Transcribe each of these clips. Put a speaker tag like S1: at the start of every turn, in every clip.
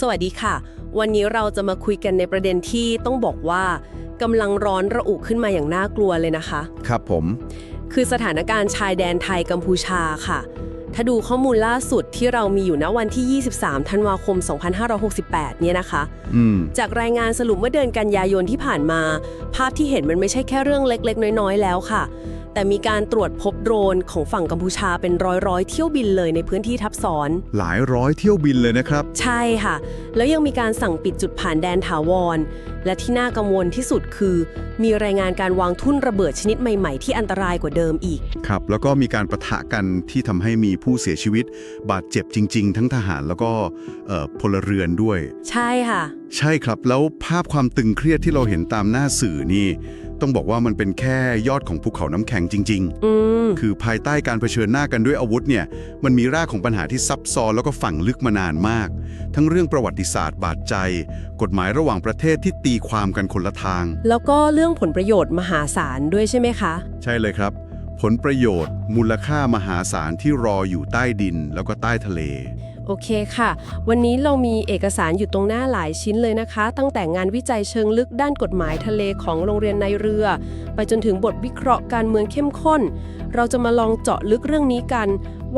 S1: สวัสดีค่ะ วันนี้เราจะมาคุยกันในประเด็นที่ต้องบอกว่ากำลังร้อนระอุขึ้นมาอย่างน่ากลัวเลยนะคะ
S2: ครับผม
S1: คือสถานการณ์ชายแดนไทยกัมพูชาค่ะ ถ้าดูข้อมูลล่าสุดที่เรามีอยู่ณวันที่ 23 ธันวาคม 2568 เนี่ยนะคะ
S2: อืม
S1: จากรายงานสรุปเมื่อเดือนกันยายนที่ผ่านมา ภาพที่เห็นมันไม่ใช่แค่เรื่องเล็ก ๆ น้อย ๆ แล้วค่ะ แต่มีการตรวจพบโดรนของฝั่งกัมพูชาเป็นร้อยๆเที่ยวบินเลยในพื้นที่ทับซ้อน
S2: หลายร้อยเที่ยวบินเลยนะครับ
S1: ใช่ค่ะ แล้วยังมีการสั่งปิดจุดผ่านแดนถาวร และที่น่ากังวลที่สุดคือ มีรายงานการวางทุ่นระเบิดชนิดใหม่ๆ ที่อันตรายกว่าเดิมอีก
S2: ครับ แล้วก็มีการประทะกันที่ทำให้มีผู้เสียชีวิต บาดเจ็บจริง ๆ ทั้งทหารแล้วก็เอ่อพลเรือนด้วย
S1: ใช่ค่ะ
S2: ใช่ครับ แล้วภาพความตึงเครียดที่เราเห็นตามหน้าสื่อนี่ ต้องบอกว่ามันเป็นแค่ยอดของภูเขาน้ำแข็งจริง
S1: อืม
S2: ๆคือภายใต้การเผชิญหน้ากันด้วยอาวุธเนี่ยมันมีรากของปัญหาที่ซับซ้อนแล้วก็ฝังลึกมานานมาก ทั้งเรื่องประวัติศาสตร์บาดใจ กฎหมายระหว่างประเทศที่ตีความกันคนละทาง
S1: แล้วก็เรื่องผลประโยชน์มหาศาลด้วยใช่ไหมคะ
S2: ใช่เลยครับ ผลประโยชน์ มูลค่ามหาศาลที่รออยู่ใต้ดินแล้วก็ใต้ทะเล
S1: โอเคค่ะ วันนี้เรามีเอกสารอยู่ตรงหน้าหลายชิ้นเลยนะคะ ตั้งแต่งานวิจัยเชิงลึกด้านกฎหมายทะเลของโรงเรียนในเรือ ไปจนถึงบทวิเคราะห์การเมืองเข้มข้น เราจะมาลองเจาะลึกเรื่องนี้กัน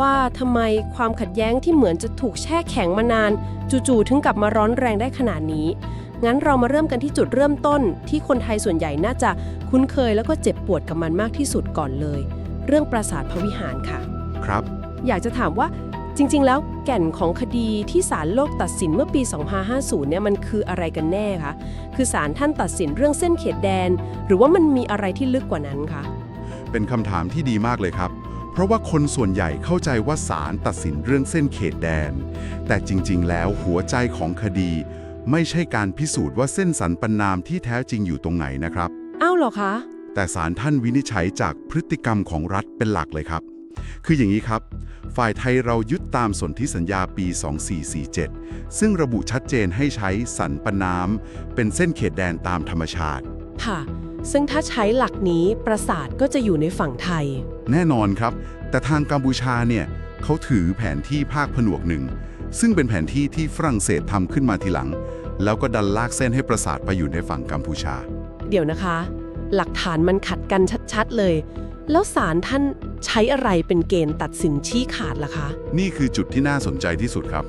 S1: ว่าทำไมความขัดแย้งที่เหมือนจะถูกแช่แข็งมานาน จู่ๆถึงกลับมาร้อนแรงได้ขนาดนี้ งั้นเรามาเริ่มกันที่จุดเริ่มต้น ที่คนไทยส่วนใหญ่น่าจะคุ้นเคยแล้วก็เจ็บปวดกับมันมากที่สุดก่อนเลย เรื่องปราสาทพระวิหารค่ะ
S2: ครับ
S1: อยากจะถามว่า จริงๆ แล้วแก่นของคดีที่ศาลโลกตัดสินเมื่อปี 2550 เนี่ยมันคืออะไรกันแน่คะ คือศาลท่านตัดสินเรื่องเส้นเขตแดน หรือว่ามันมีอะไรที่ลึกกว่านั้นคะ
S2: เป็นคำถามที่ดีมากเลยครับ เพราะว่าคนส่วนใหญ่เข้าใจว่าศาลตัดสินเรื่องเส้นเขตแดน แต่จริงๆ แล้วหัวใจของคดี ไม่ใช่การพิสูจน์ว่าเส้นสันปนามที่แท้จริงอยู่ตรงไหนนะครับ
S1: อ้าวเหรอคะ
S2: แต่ศาลท่านวินิจฉัยจากพฤติกรรมของรัฐเป็นหลักเลยครับ คืออย่างนี้ครับ ฝ่ายไทยเรายึดตามสนธิสัญญาปี 2447 ซึ่งระบุชัดเจนให้ใช้สันปนามเป็นเส้นเขตแดนตามธรรมชาติ
S1: ค่ะ ซึ่งถ้าใช้หลักนี้ปราสาทก็จะอยู่ในฝั่งไทย
S2: แน่นอนครับ แต่ทางกัมพูชาเนี่ยเขาถือแผนที่ภาคผนวกหนึ่ง ซึ่งเป็นแผนที่ที่ฝรั่งเศสทำขึ้นมาทีหลัง แล้วก็ดันลากเส้นให้ปราสาทไปอยู่ในฝั่งกัมพูชา
S1: เดี๋ยวนะคะ หลักฐานมันขัดกันชัดๆเลย แล้วศาลท่านใช้อะไรเป็นเกณฑ์ตัดสินชี้ขาดล่ะคะ
S2: นี่คือจุดที่น่าสนใจที่สุดครับ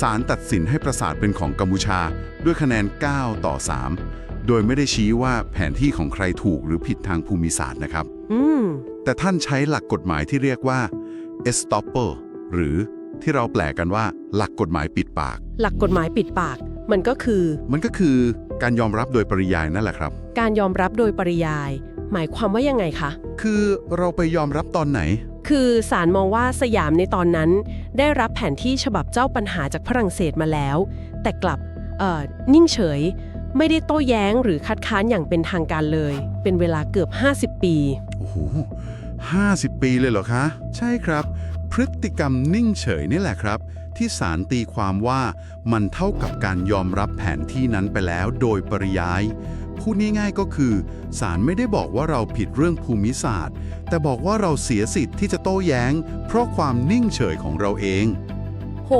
S2: ศาลตัดสินให้ปราสาทเป็นของกัมพูชา ด้วยคะแนน 9 ต่อ 3 โดยไม่ได้ชี้ว่าแผนที่ของใครถูกหรือผิดทางภูมิศาสตร์นะครับ
S1: อืม
S2: แต่ท่านใช้หลักกฎหมายที่เรียกว่า estoppel หรือที่เราแปลกันว่า หลักกฎหมายปิดปาก
S1: หลักกฎหมายปิดปาก มันก็คือ
S2: มันก็คือการยอมรับโดยปริยายนั่นแหละครับ
S1: การยอมรับโดยปริยาย หมายความว่ายังไงคะ
S2: คือเราไปยอมรับตอนไหน
S1: คือศาลมองว่าสยามในตอนนั้น ได้รับแผนที่ฉบับเจ้าปัญหาจากฝรั่งเศสมาแล้ว แต่กลับเอ่อนิ่งเฉย ไม่ได้โต้แย้งหรือคัดค้านอย่างเป็นทางการเลย เป็นเวลาเกือบ 50 ปี
S2: โอ้โหห้าสิบปีเลยเหรอคะ ใช่ครับ พฤติกรรมนิ่งเฉยนี่แหละครับ ที่ศาลตีความว่ามันเท่ากับการยอมรับแผนที่นั้นไปแล้วโดยปริยาย พูดง่ายๆก็คือศาลไม่ได้บอกว่าเราผิดเรื่องภูมิศาสตร์ แต่บอกว่าเราเสียสิทธิ์ที่จะโต้แย้ง เพราะความนิ่งเฉยของเราเอง
S1: โห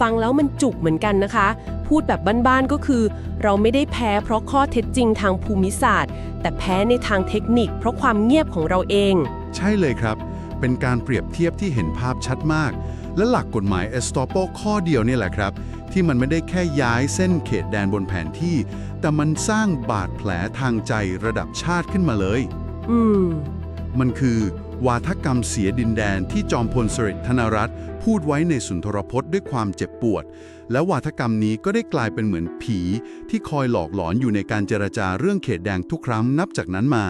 S1: ฟังแล้วมันจุกเหมือนกันนะคะ พูดแบบบ้านๆก็คือ เราไม่ได้แพ้เพราะข้อเท็จจริงทางภูมิศาสตร์ แต่แพ้ในทางเทคนิค เพราะความเงียบของเราเอง
S2: ใช่เลยครับ เป็นการเปรียบเทียบที่เห็นภาพชัดมาก และหลักกฎหมายเอสตอ p ข้อเดียวเนี่ยแหละครับ ที่มันไม่ได้แค่ย้ายเส้นเขตแดนบนแผนที่ แต่มันสร้างบาดแผลทางใจระดับชาติขึ้นมาเลย
S1: อืม
S2: มันคือวาทกรรมเสียดินแดนที่จอมพลสฤษดิ์ธนรัตน์พูดไว้ในสุนทรพจน์ด้วยความเจ็บปวด และวาทกรรมนี้ก็ได้กลายเป็นเหมือนผี ที่คอยหลอกหลอนอยู่ในการเจรจาเรื่องเขตแดงทุกครั้งนับจากนั้นมา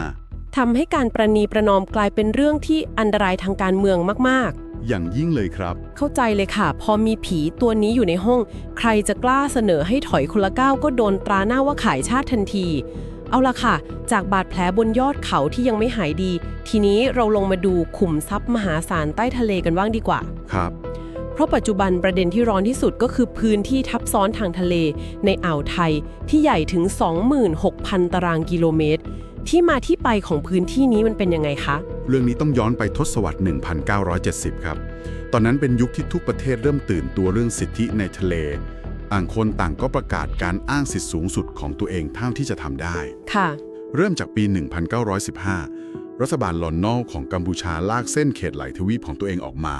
S1: ทำให้การประนีประนอมกลายเป็นเรื่องที่อันตรายทางการเมืองมาก
S2: อย่างยิ่งเลยครับ
S1: ๆเข้าใจเลยค่ะ พอมีผีตัวนี้อยู่ในห้อง ใครจะกล้าเสนอให้ถอยคนละก้าวก็โดนตราหน้าว่าขายชาติทันที เอาละค่ะ จากบาดแผลบนยอดเขาที่ยังไม่หายดี ทีนี้เราลงมาดูขุมทรัพย์มหาศาลใต้ทะเลกันบ้างดีกว่า
S2: ครับ
S1: เพราะปัจจุบันประเด็นที่ร้อนที่สุดก็คือพื้นที่ทับซ้อนทางทะเล ในอ่าวไทยที่ใหญ่ถึง 26,000 ตารางกิโลเมตร ที่มาที่ไปของพื้นที่นี้มันเป็นยังไงคะ
S2: เรื่องนี้ต้องย้อนไปทศวรรษ 1970 ครับ ตอนนั้นเป็นยุคที่ทุกประเทศเริ่มตื่นตัวเรื่องสิทธิในทะเลอต่างคนต่างก็ประกาศการอ้างสิทธิสูงสุดของตัวเองเท่าที่จะทำได้
S1: ค่ะ
S2: เริ่มจากปี 1915 รัฐบาลลอนนอลของกัมพูชาลากเส้นเขตไหลทวีปของตัวเองออกมา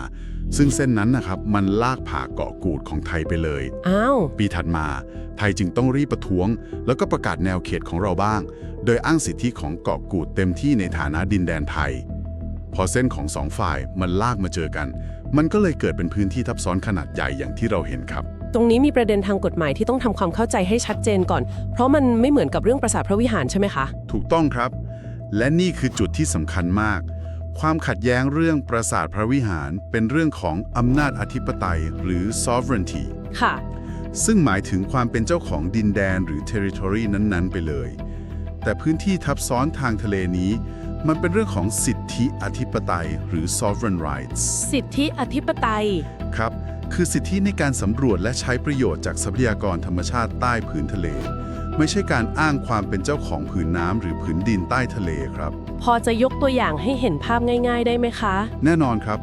S2: ซึ่งเส้นนั้นนะครับมันลากผ่าเกาะกูดของไทยไปเลย
S1: อ้าว
S2: ปีถัดมา ไทยจึงต้องรีบประท้วง แล้วก็ประกาศแนวเขตของเราบ้าง โดยอ้างสิทธิของเกาะกูดเต็มที่ในฐานะดินแดนไทย พอเส้นของสองฝ่ายมันลากมาเจอกัน มันก็เลยเกิดเป็นพื้นที่ทับซ้อนขนาดใหญ่อย่างที่เราเห็นครับ
S1: ตรงนี้มีประเด็นทางกฎหมายที่ต้องทำความเข้าใจให้ชัดเจนก่อน เพราะมันไม่เหมือนกับเรื่องปราสาทพระวิหารใช่ไหมคะ
S2: ถูกต้องครับ และนี่คือจุดที่สำคัญมาก ความขัดแย้งเรื่องปราสาทพระวิหารเป็นเรื่องของอำนาจอธิปไตยหรือ sovereignty
S1: ค่ะ
S2: ซึ่งหมายถึงความเป็นเจ้าของดินแดนหรือ territory นั้นๆ ไปเลย แต่พื้นที่ทับซ้อนทางทะเลนี้ มันเป็นเรื่องของสิทธิอธิปไตย หรือ sovereign rights
S1: สิทธิอธิปไตย
S2: ครับ คือสิทธิในการสำรวจและใช้ประโยชน์จากทรัพยากรธรรมชาติใต้ผืนทะเล ไม่ใช่การอ้างความเป็นเจ้าของผืนน้ำหรือผืนดินใต้ทะเลครับ
S1: พอจะยกตัวอย่างให้เห็นภาพง่าย ๆ ได้ไหมคะ
S2: แน่นอนครับ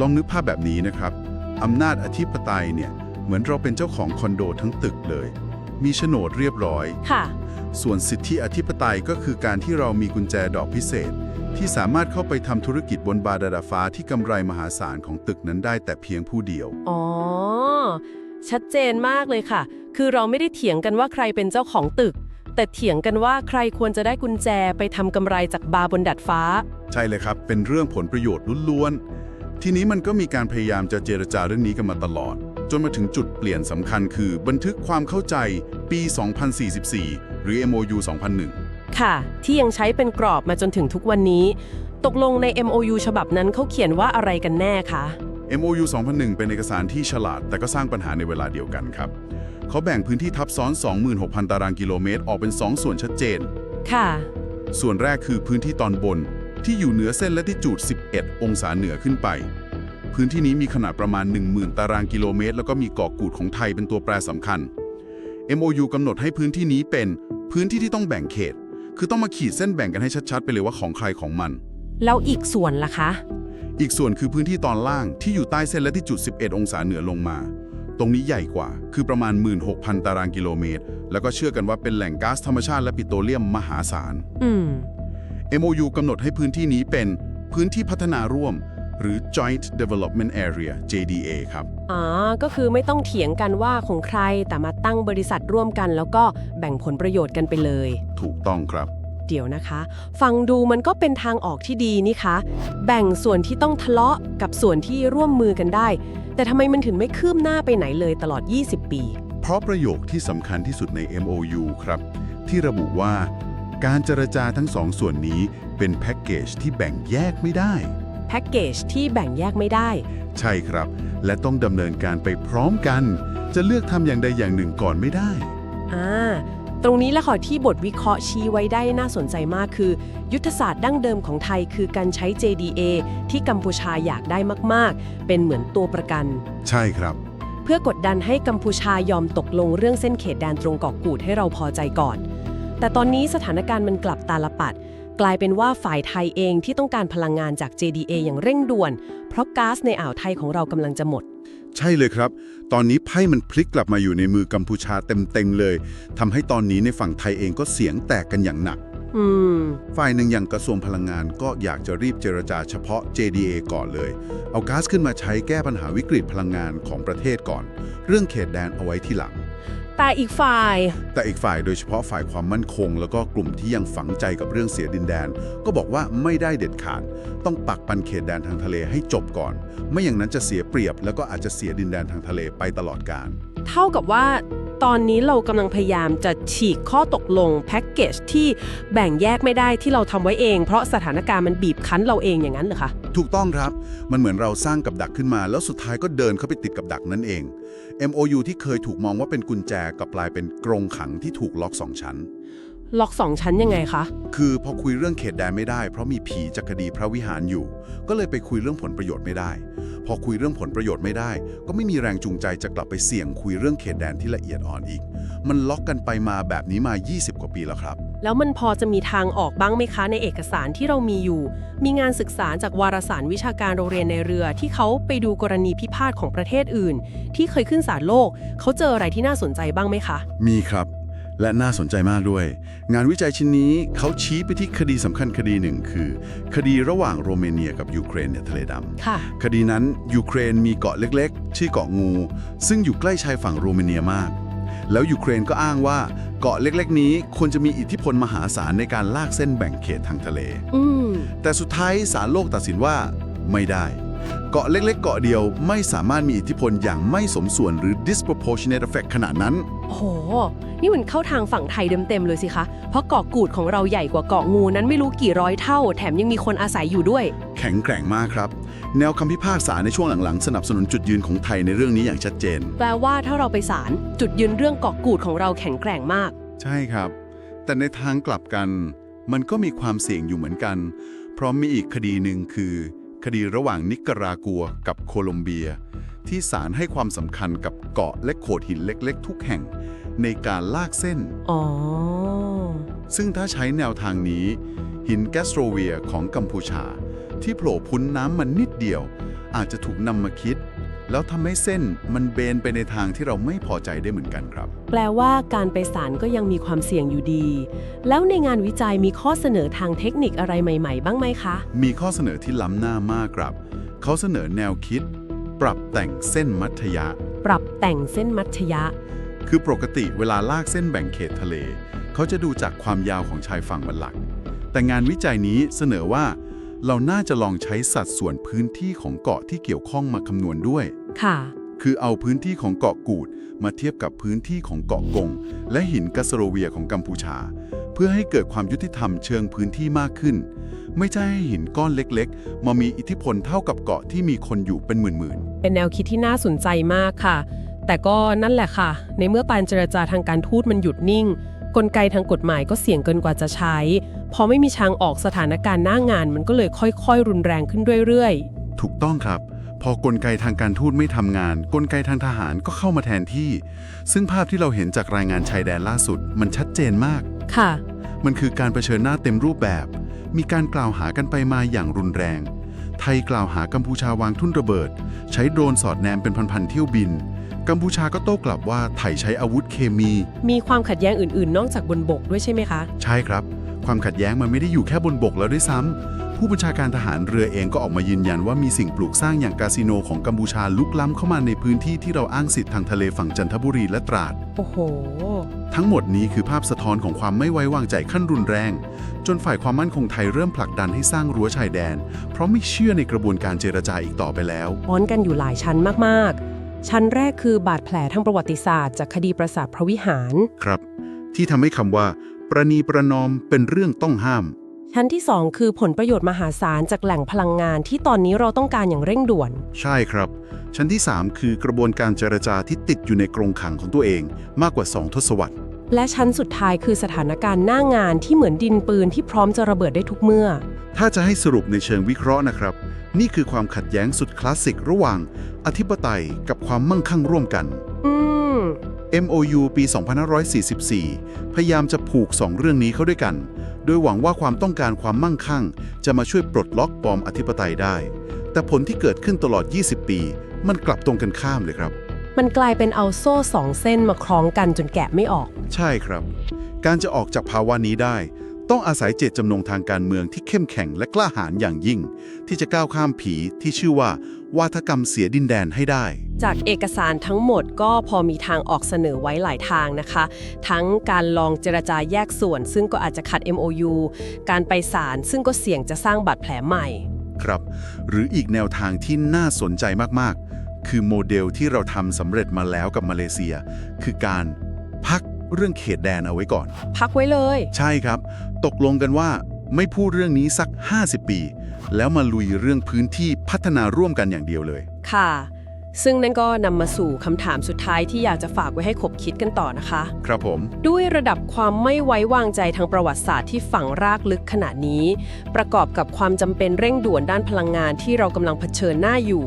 S2: ลองนึกภาพแบบนี้นะครับอำนาจอธิปไตยเนี่ยเหมือนเราเป็นเจ้าของคอนโดทั้งตึกเลย มีโฉนดเรียบร้อย
S1: ค่ะ
S2: ส่วนสิทธิอธิปไตยก็คือการที่เรามีกุญแจดอกพิเศษ ที่สามารถเข้าไปทำธุรกิจบนบาดาดาฟ้าที่กำไรมหาศาลของตึกนั้นได้แต่เพียงผู้เดียว
S1: อ๋อ ชัดเจนมากเลยค่ะ คือเราไม่ได้เถียงกันว่าใครเป็นเจ้าของตึก แต่เถียงกันว่าใครควรจะได้กุญแจไปทำกำไรจากบาร์บนดัดฟ้า
S2: ใช่เลยครับ เป็นเรื่องผลประโยชน์ล้วนๆ ทีนี้มันก็มีการพยายามจะเจรจาเรื่องนี้กันมาตลอด จนมาถึงจุดเปลี่ยนสำคัญคือ บันทึกความเข้าใจปี 2044 หรือ MOU 2001
S1: ค่ะ ที่ยังใช้เป็นกรอบมาจนถึงทุกวันนี้ ตกลงใน MOU ฉบับนั้นเขาเขียนว่าอะไรกันแน่คะ
S2: MOU 2001 เป็นเอกสารที่ฉลาด แต่ก็สร้างปัญหาในเวลาเดียวกันครับ เขาแบ่งพื้นที่ทับซ้อน 26,000 ตารางกิโลเมตร ออกเป็น 2 ส่วนชัดเจน
S1: ค่ะ
S2: ส่วนแรกคือพื้นที่ตอนบน ที่อยู่เหนือเส้นและที่จูด 11 องศาเหนือขึ้นไป พื้นที่นี้มีขนาดประมาณ 10,000 ตารางกิโลเมตร แล้วก็มีเกาะกูดของไทยเป็นตัวแปรสำคัญ MOU กำหนดให้พื้นที่นี้เป็นพื้นที่ที่ต้องแบ่งเขต คือต้องมาขีดเส้นแบ่งกันให้ชัดๆ ไปเลยว่าของใครของมัน
S1: แล้วอีกส่วนล่ะคะ
S2: อีกส่วนคือพื้นที่ตอนล่างที่อยู่ใต้เส้นและที่จุด 11 องศาเหนือลงมา ตรงนี้ใหญ่กว่า คือประมาณ 16,000 ตารางกิโลเมตร แล้วก็เชื่อกันว่าเป็นแหล่งก๊าซธรรมชาติและปิโตรเลียมมหาศาล
S1: อืม
S2: MOU กำหนดให้พื้นที่นี้เป็นพื้นที่พัฒนาร่วม หรือ Joint Development Area JDA ครับ
S1: อ๋อ ก็คือไม่ต้องเถียงกันว่าของใคร แต่มาตั้งบริษัทร่วมกันแล้วก็แบ่งผลประโยชน์กันไปเลย
S2: ถูกต้องครับ
S1: เดี๋ยวนะคะ ฟังดูมันก็เป็นทางออกที่ดีนี่คะ แบ่งส่วนที่ต้องทะเลาะกับส่วนที่ร่วมมือกันได้ แต่ทำไมมันถึงไม่คืบหน้าไปไหนเลยตลอด 20 ปี
S2: เพราะประโยคที่สำคัญที่สุดใน MOU ครับ ที่ระบุว่า การเจรจาทั้งสองส่วนนี้เป็นแพ็กเกจที่แบ่งแยกไม่ได้
S1: แพ็กเกจที่แบ่งแยกไม่ได้
S2: ใช่ครับ และต้องดำเนินการไปพร้อมกัน จะเลือกทำอย่างใดอย่างหนึ่งก่อนไม่ได้
S1: อ่าตรงนี้แหละค่ะที่บทวิเคราะห์ชี้ไว้ได้น่าสนใจมากคือ ยุทธศาสตร์ดั้งเดิมของไทยคือการใช้ JDA ที่กัมพูชาอยากได้มากๆ เป็นเหมือนตัวประกัน
S2: ใช่ครับ
S1: เพื่อกดดันให้กัมพูชายอมตกลงเรื่องเส้นเขตแดนตรงเกาะกูดให้เราพอใจก่อน แต่ตอนนี้สถานการณ์มันกลับตาลปัด กลายเป็นว่าฝ่ายไทยเองที่ต้องการพลังงานจาก JDA อย่างเร่งด่วน เพราะก๊าซในอ่าวไทยของเรากำลังจะหมด
S2: ใช่เลยครับ ตอนนี้ไพ่มันพลิกกลับมาอยู่ในมือกัมพูชาเต็มๆเลยทำให้ตอนนี้ในฝั่งไทยเองก็เสียงแตกกันอย่างหนัก
S1: อืม
S2: ฝ่ายหนึ่งอย่างกระทรวงพลังงานก็อยากจะรีบเจรจาเฉพาะ JDA ก่อนเลย เอาก๊าซขึ้นมาใช้แก้ปัญหาวิกฤตพลังงานของประเทศก่อน เรื่องเขตแดนเอาไว้ที่หลัง
S1: แต่อีกฝ่าย
S2: แต่อีกฝ่ายโดยเฉพาะฝ่ายความมั่นคง แล้วก็กลุ่มที่ยังฝังใจกับเรื่องเสียดินแดน ก็บอกว่าไม่ได้เด็ดขาด ต้องปักปันเขตแดนทางทะเลให้จบก่อน ไม่อย่างนั้นจะเสียเปรียบ แล้วก็อาจจะเสียดินแดนทางทะเลไปตลอดกาล
S1: เท่ากับว่า ตอนนี้เรากำลังพยายามจะฉีกข้อตกลงแพ็กเกจที่แบ่งแยกไม่ได้ที่เราทำไว้เอง เพราะสถานการณ์มันบีบคั้นเราเองอย่างนั้นเหรอคะ
S2: ถูกต้องครับ มันเหมือนเราสร้างกับดักขึ้นมา แล้วสุดท้ายก็เดินเข้าไปติดกับดักนั่นเอง MOU ที่เคยถูกมองว่าเป็นกุญแจกลับกลายเป็นกรงขังที่ถูกล็อกสองชั้น
S1: ล็อกสองชั้นยังไงคะ
S2: คือพอคุยเรื่องเขตแดนไม่ได้ เพราะมีผีจากคดีพระวิหารอยู่ ก็เลยไปคุยเรื่องผลประโยชน์ไม่ได้ พอคุยเรื่องผลประโยชน์ไม่ได้ ก็ไม่มีแรงจูงใจจะกลับไปเสี่ยงคุยเรื่องเขตแดนที่ละเอียดอ่อนอีก มันล็อกกันไปมาแบบนี้มา 20 กว่าปีแล้วครับ
S1: แล้วมันพอจะมีทางออกบ้างไหมคะในเอกสารที่เรามีอยู่ มีงานศึกษาจากวารสารวิชาการโรงเรียนในเรือ ที่เขาไปดูกรณีพิพาทของประเทศอื่น ที่เคยขึ้นศาลโลก เขาเจออะไรที่น่าสนใจบ้างไหมคะ
S2: มีครับ และน่าสนใจมากด้วย งานวิจัยชิ้นนี้เขาชี้ไปที่คดีสำคัญคดีหนึ่งคือ คดีระหว่างโรเมเนียกับยูเครนในทะเลดำ
S1: ค่ะ
S2: คดีนั้นยูเครนมีเกาะเล็กๆ ชื่อเกาะงู ซึ่งอยู่ใกล้ชายฝั่งโรมาเนียมาก แล้วยูเครนก็อ้างว่าเกาะเล็กๆ นี้ควรจะมีอิทธิพลมหาศาลในการลากเส้นแบ่งเขตทางทะเล
S1: อืม
S2: แต่สุดท้ายศาลโลกตัดสินว่าไม่ได้ เกาะเล็กๆ เกาะเดียวไม่สามารถมีอิทธิพลอย่างไม่สมส่วนหรือ disproportionate effect ขนาดนั้น
S1: โอ้โห นี่มันเข้าทางฝั่งไทยเต็มๆเลยสิคะ เพราะเกาะกูดของเราใหญ่กว่าเกาะงูนั้นไม่รู้กี่ร้อยเท่า แถมยังมีคนอาศัยอยู่ด้วย
S2: แข็งแกร่งมากครับ แนวคำพิพากษาในช่วงหลังๆ สนับสนุนจุดยืนของไทยในเรื่องนี้อย่างชัดเจน
S1: แปลว่าถ้าเราไปศาลจุดยืนเรื่องเกาะกูดของเราแข็งแกร่งมาก
S2: ใช่ครับ แต่ในทางกลับกัน มันก็มีความเสี่ยงอยู่เหมือนกัน เพราะมีอีกคดีหนึ่งคือ คดีระหว่างนิการากัวกับโคลอมเบีย ที่ศาลให้ความสำคัญกับเกาะและโขดหินเล็กๆ ทุกแห่งในการลากเส้น
S1: อ๋อ
S2: ซึ่งถ้าใช้แนวทางนี้ หินแกสโตรเวียของกัมพูชา ที่โผล่พ้นน้ำมันนิดเดียว อาจจะถูกนำมาคิด แล้วทำให้เส้นมันเบนไปในทางที่เราไม่พอใจได้เหมือนกันครับ
S1: แปลว่าการไปศาลก็ยังมีความเสี่ยงอยู่ดี แล้วในงานวิจัยมีข้อเสนอทางเทคนิคอะไรใหม่ ๆ บ้างไหมคะ
S2: มีข้อเสนอที่ล้ำหน้ามากครับ เขาเสนอแนวคิด ปรับแต่งเส้นมัธยะ
S1: ปรับแต่งเส้นมัธยะ
S2: คือปกติเวลาลากเส้นแบ่งเขตทะเล เขาจะดูจากความยาวของชายฝั่งเป็นหลัก แต่งานวิจัยนี้เสนอว่า เราน่าจะลองใช้สัดส่วนพื้นที่ของเกาะที่เกี่ยวข้องมาคำนวณด้วย
S1: ค่ะ
S2: คือเอาพื้นที่ของเกาะกูดมาเทียบกับพื้นที่ของเกาะกง และหินกัสโรเวียของกัมพูชา เพื่อให้เกิดความยุติธรรมเชิงพื้นที่มากขึ้น ไม่ใช่ให้หินก้อนเล็กๆ มามีอิทธิพลเท่ากับเกาะที่มีคนอยู่เป็นหมื่น
S1: เป็นแนวคิดที่น่าสนใจมากค่ะ แต่ก็นั่นแหละค่ะ ในเมื่อการเจรจาทางการทูตมันหยุดนิ่ง กลไกทางกฎหมายก็เสี่ยงเกินกว่าจะใช้ พอไม่มีทางออกสถานการณ์หน้างานมันก็เลยค่อยๆ รุนแรงขึ้นเรื่อย
S2: ๆ ถูกต้องครับพ อกลไกทางการทูตไม่ทำงาน กลไกทางทหารก็เข้ามาแทนที่ ซึ่งภาพที่เราเห็นจากรายงานชายแดนล่าสุด มันชัดเจนมาก
S1: ๆค่ะ
S2: มันคือการเผชิญหน้าเต็มรูปแบบ มีการกล่าวหากันไปมาอย่างรุนแรง ไทยกล่าวหากัมพูชาวางทุ่นระเบิด ใช้โดรนสอดแนมเป็นพันๆเที่ยวบิน กัมพูชาก็โต้กลับว่าไทยใช้อาวุธเคมี
S1: มีความขัดแย้งอื่นๆ นอกจากบนบกด้วยใช่ไหมคะ
S2: ใช่ครับ ความขัดแย้งมันไม่ได้อยู่แค่บนบกแล้วด้วยซ้ำผู้บัญชาการทหารเรือเองก็ออกมายืนยันว่ามีสิ่งปลูกสร้างอย่างคาสิโนของกัมพูชาลุกล้ำเข้ามาในพื้นที่ที่เราอ้างสิทธิ์ทางทะเลฝั่งจันทบุรีและตราด
S1: โอ้โห
S2: ทั้งหมดนี้คือภาพสะท้อนของความไม่ไว้วางใจขั้นรุนแรง จนฝ่ายความมั่นคงไทยเริ่มผลักดันให้สร้างรั้วชายแดน เพราะไม่เชื่อในกระบวนการเจรจาอีกต่อไปแล้ว
S1: ป้อนกันอยู่หลายชั้นมากๆ ชั้นแรกคือบาดแผลทางประวัติศาสตร์จากคดีปราสาทพระวิหาร
S2: ครับ ที่ทำให้คำว่า ประนีประนอมเป็นเรื่องต้องห้าม
S1: ชั้นที่ 2 คือผลประโยชน์มหาศาลจากแหล่งพลังงานที่ตอนนี้เราต้องการอย่างเร่งด่วน
S2: ใช่ครับ ชั้นที่ 3 คือกระบวนการเจรจาที่ติดอยู่ในกรงขังของตัวเอง มากกว่า 2 ทศวรรษ
S1: และชั้นสุดท้ายคือสถานการณ์หน้างานที่เหมือนดินปืนที่พร้อมจะระเบิดได้ทุกเมื่อ
S2: ถ้าจะให้สรุปในเชิงวิเคราะห์นะครับ นี่คือความขัดแย้งสุดคลาสสิกระหว่าง อธิปไตยกับความมั่งคั่งร่วมกัน
S1: อืม
S2: MOU ปี 2544 พยายามจะผูก 2 เรื่องนี้เข้าด้วยกัน โดยหวังว่าความต้องการความมั่งคั่ง จะมาช่วยปลดล็อกปลอมอธิปไตยได้ แต่ผลที่เกิดขึ้นตลอด 20 ปี มันกลับตรงกันข้ามเลยครับ
S1: มันกลายเป็นเอาโซ่สองเส้นมาคล้องกันจนแกะไม่ออก
S2: ใช่ครับ การจะออกจากภาวะนี้ได้ ต้องอาศัยเจตจำนงทางการเมืองที่เข้มแข็งและกล้าหาญอย่างยิ่ง ที่จะก้าวข้ามผีที่ชื่อว่า วาทกรรมเสียดินแดนให้ได้
S1: จากเอกสารทั้งหมดก็พอมีทางออกเสนอไว้หลายทางนะคะ ทั้งการลองเจรจาแยกส่วน ซึ่งก็อาจจะขัด MOU การไปศาลซึ่งก็เสี่ยงจะสร้างบาดแผลใหม่
S2: ครับ หรืออีกแนวทางที่น่าสนใจมากๆ คือโมเดลที่เราทำสำเร็จมาแล้วกับมาเลเซีย คือการพักเรื่องเขตแดนเอาไว้ก่อน
S1: พักไว้เลย
S2: ใช่ครับ ตกลงกันว่าไม่พูดเรื่องนี้สัก 50 ปี แล้วมาลุยเรื่องพื้นที่พัฒนาร่วมกันอย่างเดียวเลย
S1: ค่ะ ซึ่งนั่นก็นำมาสู่คำถามสุดท้ายที่อยากจะฝากไว้ให้ขบคิดกันต่อนะคะ
S2: ครับผม
S1: ด้วยระดับความไม่ไว้วางใจทางประวัติศาสตร์ที่ฝังรากลึกขนาดนี้ ประกอบกับความจำเป็นเร่งด่วนด้านพลังงานที่เรากำลังเผชิญหน้าอยู่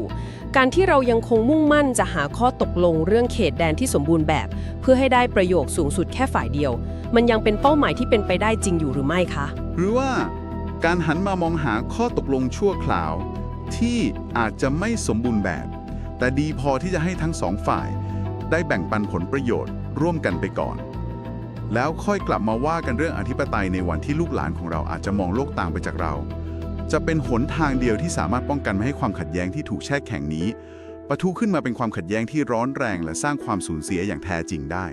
S1: การที่เรายังคงมุ่งมั่นจะหาข้อตกลงเรื่องเขตแดนที่สมบูรณ์แบบ เพื่อให้ได้ประโยคสูงสุดแค่ฝ่ายเดียว มันยังเป็นเป้าหมายที่เป็นไปได้จริงอยู่หรือไม่คะ
S2: หรือว่า การหันมามองหาข้อตกลงชั่วคราว ที่อาจจะไม่สมบูรณ์แบบ แต่ดีพอที่จะให้ทั้งสองฝ่าย ได้แบ่งปันผลประโยชน์ร่วมกันไปก่อน แล้วค่อยกลับมาว่ากันเรื่องอธิปไตยในวันที่ลูกหลานของเราอาจจะมองโลกต่างไปจากเรา จะเป็นหนทางเดียวที่สามารถป้องกันไม่ให้ความขัดแย้งที่ถูกแช่แข็งนี้ปะทุขึ้นมาเป็นความขัดแย้งที่ร้อนแรงและสร้างความสูญเสียอย่างแท้จริงได้